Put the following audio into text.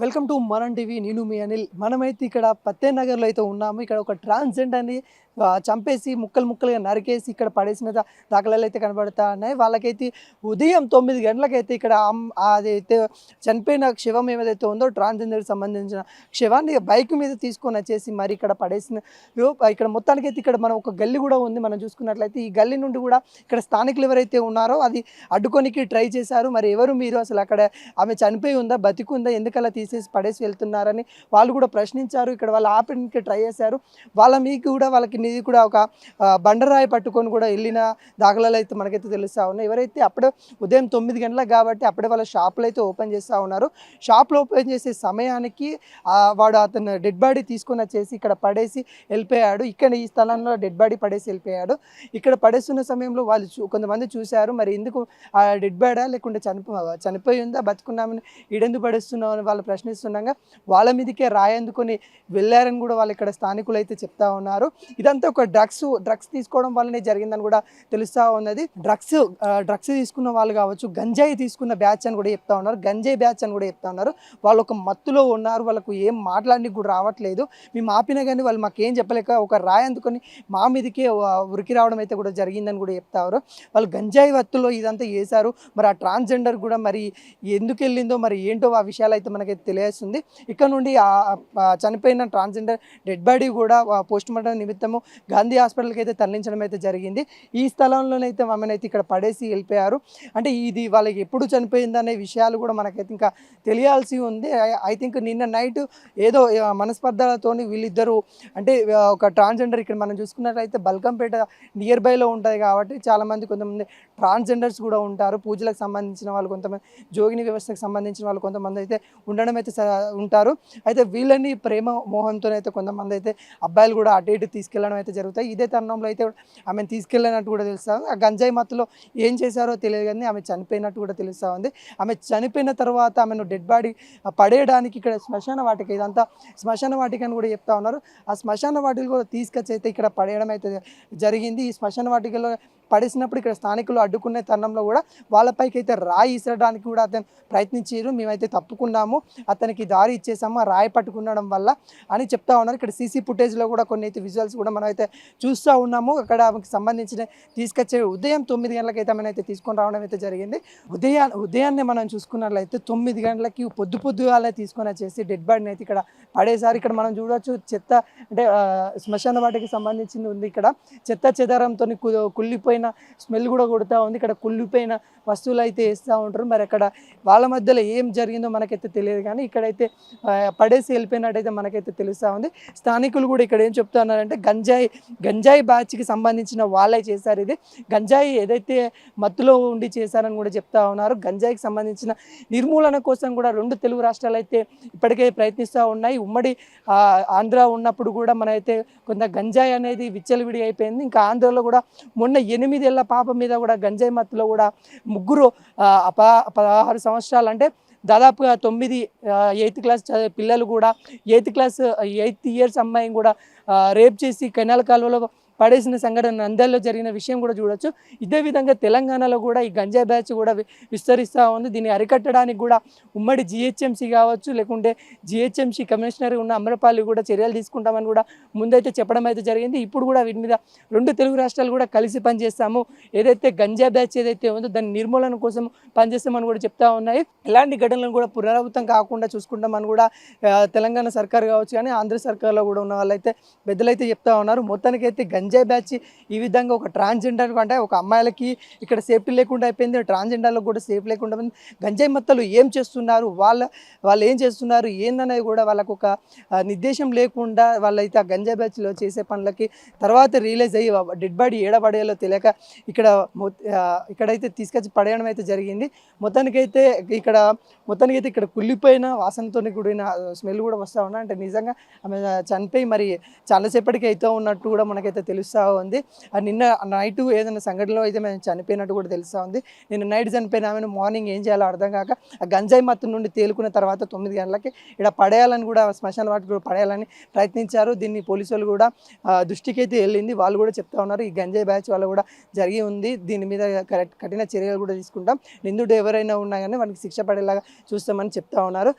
Welcome to మనం TV. నేను మీ అనిల్. మనమైతే ఇక్కడ పత్తే నగర్లో అయితే ఉన్నాము. ఇక్కడ ఒక ట్రాన్స్జెండర్ని చంపేసి ముక్కలు ముక్కలుగా నరికేసి ఇక్కడ పడేసిన దాఖలాలు అయితే కనబడతా ఉన్నాయి వాళ్ళకైతే ఉదయం తొమ్మిది గంటలకైతే ఇక్కడ అదైతే చనిపోయిన క్షవం ఏదైతే ఉందో ట్రాన్స్జెండర్కి సంబంధించిన క్షవాన్ని బైక్ మీద తీసుకొని వచ్చేసి మరి ఇక్కడ పడేసిన యో- ఇక్కడ మొత్తానికైతే ఇక్కడ మనం ఒక గల్లి కూడా ఉంది. మనం చూసుకున్నట్లయితే ఈ గల్లి నుండి కూడా ఇక్కడ స్థానికులు ఎవరైతే ఉన్నారో అది అడ్డుకోనికి ట్రై చేశారు. మరి ఎవరు మీరు? అసలు అక్కడ ఆమె చనిపోయి ఉందా? బతికుందా ఎందుకలా తీసేసి పడేసి వెళ్తున్నారని వాళ్ళు కూడా ప్రశ్నించారు. ఇక్కడ వాళ్ళు ఆపడానికి ట్రై చేశారు. వాళ్ళ మీకు కూడా వాళ్ళకి నీది కూడా ఒక బండరాయి పట్టుకొని కూడా వెళ్ళిన దాఖలాలు అయితే మనకైతే తెలుస్తూ ఉన్నాయి. ఎవరైతే అప్పుడే ఉదయం తొమ్మిది గంటలకు కాబట్టి అప్పుడే వాళ్ళ షాపులు అయితే ఓపెన్ చేస్తూ ఉన్నారు. షాపులు ఓపెన్ చేసే సమయానికి వాడు అతను డెడ్ బాడీ తీసుకొని వచ్చేసి ఇక్కడ పడేసి వెళ్ళిపోయాడు. ఇక్కడ ఈ స్థలంలో డెడ్ బాడీ పడేసి వెళ్ళిపోయాడు. ఇక్కడ పడేస్తున్న సమయంలో వాళ్ళు చూ- కొంతమంది చూశారు. మరి ఎందుకు ఆ డెడ్ బాడా లేకుంటే చనిపో చనిపోయి ఉందా బతుకున్నామని ఈడెందుకు పడేస్తున్నావు అని వాళ్ళు ప్రశ్నిస్తుండగా వాళ్ళ మీదకే రాయందుకొని వెళ్ళారని కూడా వాళ్ళు ఇక్కడ స్థానికులు అయితే చెప్తా ఉన్నారు. ఇదంతా ఒక డ్రగ్స్ డ్రగ్స్ తీసుకోవడం వల్లనే జరిగిందని కూడా తెలుస్తూ ఉన్నది. డ్రగ్స్ డ్రగ్స్ తీసుకున్న వాళ్ళు కావచ్చు గంజాయి తీసుకున్న బ్యాచ్ అని కూడా చెప్తా ఉన్నారు. గంజాయి బ్యాచ్ అని కూడా చెప్తా ఉన్నారు. వాళ్ళు ఒక మత్తులో ఉన్నారు వాళ్ళకు ఏం మాట్లాడి కూడా రావట్లేదు. మేము ఆపినా కానీ వాళ్ళు మాకు ఏం చెప్పలేక ఒక రాయి అందుకొని మా మీదకే ఉరికి రావడం అయితే కూడా జరిగిందని కూడా చెప్తారు వాళ్ళు గంజాయి వత్తులో ఇదంతా చేశారు. మరి ఆ ట్రాన్స్జెండర్ కూడా మరి ఎందుకు వెళ్ళిందో మరి ఏంటో ఆ విషయాలు అయితే మనకైతే తెలియజేస్తుంది ఇక్కడ నుండి చనిపోయిన ట్రాన్స్జెండర్ డెడ్ బాడీ కూడా పోస్ట్ మార్టం నిమిత్తము గాంధీ హాస్పిటల్కి అయితే తరలించడం అయితే జరిగింది. ఈ స్థలంలోనైతే ఆమెనైతే అయితే ఇక్కడ పడేసి వెళ్ళిపోయారు. అంటే ఇది వాళ్ళకి ఎప్పుడు చనిపోయిందనే విషయాలు కూడా మనకైతే ఇంకా తెలియాల్సి ఉంది. ఐ థింక్ నిన్న నైట్ ఏదో మనస్పర్ధలతో వీళ్ళిద్దరూ అంటే ఒక ట్రాన్స్జెండర్ ఇక్కడ మనం చూసుకున్నట్లయితే బల్కంపేట నియర్ బైలో ఉంటుంది కాబట్టి చాలామంది కొంతమంది ట్రాన్స్జెండర్స్ కూడా ఉంటారు. పూజలకు సంబంధించిన వాళ్ళు కొంతమంది జోగిని వ్యవస్థకు సంబంధించిన వాళ్ళు కొంతమంది అయితే ఉండడం అయితే ఉంటారు. అయితే వీళ్ళని ప్రేమ మోహంతో అయితే కొంతమంది అయితే అబ్బాయిలు కూడా అటు ఇటు తీసుకెళ్ళడం అయితే జరుగుతాయి. ఇదే తరుణంలో అయితే ఆమెను తీసుకెళ్ళినట్టు కూడా తెలుస్తుంది ఆ గంజాయి మత్తులో ఏం చేశారో తెలియదు కానీ ఆమె చనిపోయినట్టు కూడా తెలుస్తూ ఉంది. ఆమె చనిపోయిన తర్వాత ఆమెను డెడ్ బాడీ పడేయడానికి ఇక్కడ శ్మశాన వాటిక ఇదంతా శ్మశాన వాటిక అని కూడా చెప్తా ఉన్నారు. ఆ శ్మశాన వాటికి కూడా తీసుకొచ్చి అయితే ఇక్కడ పడేయడం అయితే జరిగింది. ఈ శ్మశాన వాటికలో పడేసినప్పుడు ఇక్కడ స్థానికులు అడ్డుకునే తరుణంలో కూడా వాళ్ళపైకి అయితే రాయి ఇసరడానికి కూడా అతను ప్రయత్నించారు. మేమైతే తప్పుకున్నాము. అతనికి దారి ఇచ్చేసాము. ఆ రాయి పట్టుకునడం వల్ల అని చెప్తా ఉన్నారు. ఇక్కడ సీసీ ఫుటేజ్లో కూడా కొన్ని అయితే విజువల్స్ కూడా మనం అయితే చూస్తూ ఉన్నాము. అక్కడ ఆమెకి సంబంధించిన తీసుకొచ్చే ఉదయం తొమ్మిది గంటలకైతే ఆమెను అయితే తీసుకొని రావడం అయితే జరిగింది. ఉదయా ఉదయాన్నే మనం చూసుకున్నట్లయితే తొమ్మిది గంటలకి పొద్దు పొద్దుగాలే తీసుకొని వచ్చేసి డెడ్ బాడీని అయితే ఇక్కడ పడేసారి ఇక్కడ మనం చూడొచ్చు చెత్త అంటే శ్మశాన వాటికి సంబంధించింది ఉంది. ఇక్కడ చెత్త చెదారంతో కుళ్ళిపోయిన స్మెల్ కూడా కొడుతూ ఉంది. ఇక్కడ కుళ్ళిపోయిన వస్తువులు అయితే వేస్తూ ఉంటారు. మరి అక్కడ వాళ్ళ మధ్యలో ఏం జరిగిందో మనకైతే తెలియదు కానీ ఇక్కడైతే పడేసి వెళ్ళిపోయినట్టయితే మనకైతే తెలుస్తూ ఉంది. స్థానికులు కూడా ఇక్కడ ఏం చెప్తున్నారంటే గంజాయి గంజాయి బ్యాచ్కి సంబంధించిన వాళ్ళే చేశారు ఇది. గంజాయి ఏదైతే మత్తులో ఉండి చేశారని కూడా చెప్తా ఉన్నారు. గంజాయికి సంబంధించిన నిర్మూలన కోసం కూడా రెండు తెలుగు రాష్ట్రాలు అయితే ఇప్పటికే ప్రయత్నిస్తూ ఉన్నాయి. ఉమ్మడి ఆంధ్ర ఉన్నప్పుడు కూడా మనైతే కొంత గంజాయి అనేది విచ్చలవిడి అయిపోయింది. ఇంకా ఆంధ్రలో కూడా మొన్న ఎనిమిదేళ్ళ పాప మీద కూడా గంజాయి మత్తులో కూడా ముగ్గురు ఆ, పదహారు సంవత్సరాలు అంటే దాదాపుగా తొమ్మిది ఎయిత్ క్లాస్ చదివే పిల్లలు కూడా ఎయిత్ క్లాస్ ఎయిత్ ఇయర్స్ అమ్మాయిని కూడా రేప్ చేసి కెనాల్ కాలువలో పడేసిన సంఘటన నంద్యాలలో జరిగిన విషయం కూడా చూడొచ్చు. ఇదే విధంగా తెలంగాణలో కూడా ఈ గంజాయి బ్యాచ్ కూడా విస్తరిస్తూ ఉంది. దీన్ని అరికట్టడానికి కూడా ఉమ్మడి జిహెచ్ఎంసీ కావచ్చు లేకుంటే జిహెచ్ఎంసీ కమిషనర్ ఉన్న అమరపాలి కూడా చర్యలు తీసుకుంటామని కూడా ముందైతే చెప్పడం అయితే జరిగింది. ఇప్పుడు కూడా వీటి మీద రెండు తెలుగు రాష్ట్రాలు కూడా కలిసి పనిచేస్తాము. ఏదైతే గంజా బ్యాచ్ ఏదైతే ఉందో దాని నిర్మూలన కోసం పనిచేస్తామని కూడా చెప్తా ఉన్నాయి. ఇలాంటి ఘటనలు కూడా పునరావృతం కాకుండా చూసుకుంటామని కూడా తెలంగాణ సర్కార్ కావచ్చు కానీ ఆంధ్ర సర్కార్లో కూడా ఉన్న వాళ్ళైతే పెద్దలైతే చెప్తా ఉన్నారు. మొత్తానికైతే ఎంజాయ్ బ్యాచ్ ఈ విధంగా ఒక ట్రాన్స్జెండర్ అంటే ఒక అమ్మాయిలకి ఇక్కడ సేఫ్టీ లేకుండా అయిపోయింది. ట్రాన్స్జెండర్లకు కూడా సేఫ్ లేకుండా పోయింది గంజాయి మత్తలు ఏం చేస్తున్నారు? వాళ్ళ వాళ్ళు ఏం చేస్తున్నారు? ఏందనేది కూడా వాళ్ళకు ఒక నిర్దేశం లేకుండా వాళ్ళైతే ఆ గంజాయి బ్యాచ్లో చేసే పనులకి తర్వాత రియలైజ్ అయ్యి డెడ్ బాడీ ఏడబడేయాలో తెలియక ఇక్కడ మొ- ఇక్కడైతే తీసుకొచ్చి పడేయడం అయితే జరిగింది. మొత్తానికైతే ఇక్కడ మొత్తానికైతే ఇక్కడ కుళ్ళిపోయిన వాసనతో కూడిన స్మెల్ కూడా వస్తూ ఉన్నా అంటే నిజంగా ఆమె చనిపోయి మరి చాలాసేపటికి అయితే ఉన్నట్టు కూడా మనకైతే తెలుస్తూ ఉంది. నిన్న నైట్ ఏదైనా సంఘటనలో అయితే మేము చనిపోయినట్టు కూడా తెలుస్తూ ఉంది. నిన్న నైట్ చనిపోయిన ఆమెను మార్నింగ్ ఏం చేయాలో అర్థం కాక ఆ గంజాయి మత్తు నుండి తేలుకున్న తర్వాత తొమ్మిది గంటలకి ఇక్కడ పడేయాలని కూడా శ్మశాన వాటికి కూడా పడేయాలని ప్రయత్నించారు. దీన్ని పోలీసు వాళ్ళు కూడా దృష్టికి అయితే వెళ్ళింది. వాళ్ళు కూడా చెప్తా ఉన్నారు. ఈ గంజాయి బ్యాచ్ వాళ్ళు కూడా జరిగి ఉంది. దీని మీద కరెక్ట్ కఠిన చర్యలు కూడా తీసుకుంటాం. నిందుడు ఎవరైనా ఉన్నా కానీ వానికి శిక్ష పడేలాగా చూస్తామని చెప్తా ఉన్నారు.